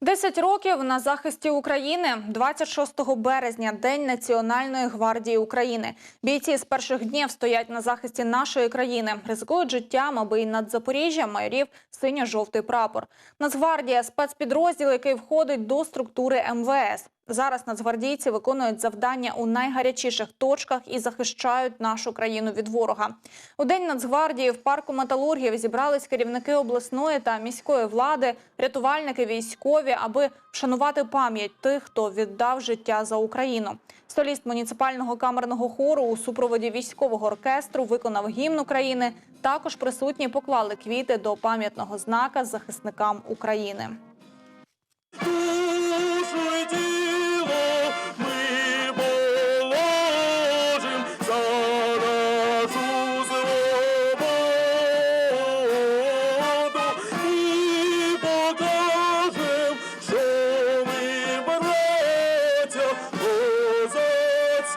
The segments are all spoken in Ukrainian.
10 років на захисті України. 26 березня – День Національної гвардії України. Бійці з перших днів стоять на захисті нашої країни, ризикують життям, аби і над Запоріжжям майорів синьо-жовтий прапор. Нацгвардія – спецпідрозділ, який входить до структури МВС. Зараз нацгвардійці виконують завдання у найгарячіших точках і захищають нашу країну від ворога. У день Нацгвардії в парку металургів зібрались керівники обласної та міської влади, рятувальники, військові, аби вшанувати пам'ять тих, хто віддав життя за Україну. Соліст муніципального камерного хору у супроводі військового оркестру виконав гімн України. Також присутні поклали квіти до пам'ятного знака захисникам України.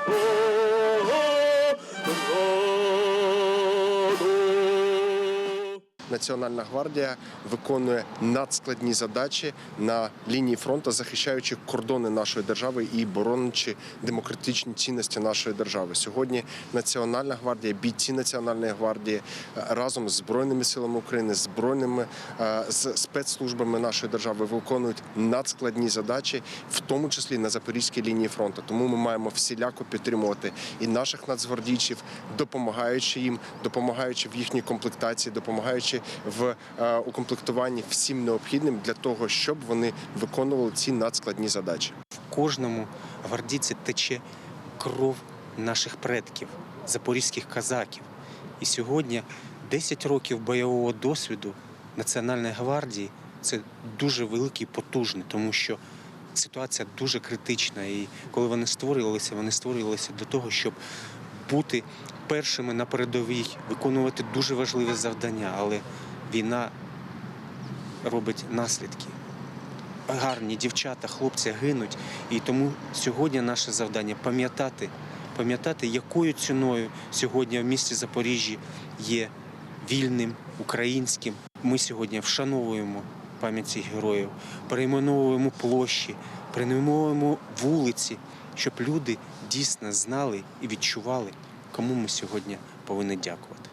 Spirit. Національна гвардія виконує надскладні задачі на лінії фронту, захищаючи кордони нашої держави і боронячи демократичні цінності нашої держави. Сьогодні Національна гвардія, бійці Національної гвардії е, разом з збройними силами України, збройними е, з спецслужбами нашої держави виконують надскладні задачі, в тому числі на запорізькій лінії фронту. Тому ми маємо всіляко підтримувати і наших нацгвардійців, допомагаючи їм, допомагаючи в їхній комплектації, допомагаючи в е, укомплектуванні всім необхідним для того, щоб вони виконували ці надскладні задачі. В кожному гвардійці тече кров наших предків, запорізьких казаків. І сьогодні 10 років бойового досвіду Національної гвардії це дуже великий, потужний, тому що ситуація дуже критична. І коли вони створювалися, вони створювалися для того, щоб бути першими на передовій, виконувати дуже важливі завдання. Але війна робить наслідки гарні дівчата, хлопці гинуть. І тому сьогодні наше завдання пам'ятати, пам'ятати, якою ціною сьогодні в місті Запоріжжі є вільним, українським. Ми сьогодні вшановуємо пам'ять цих героїв, перейменовуємо площі, перейменовуємо вулиці, щоб люди дійсно знали і відчували, кому ми сьогодні повинні дякувати.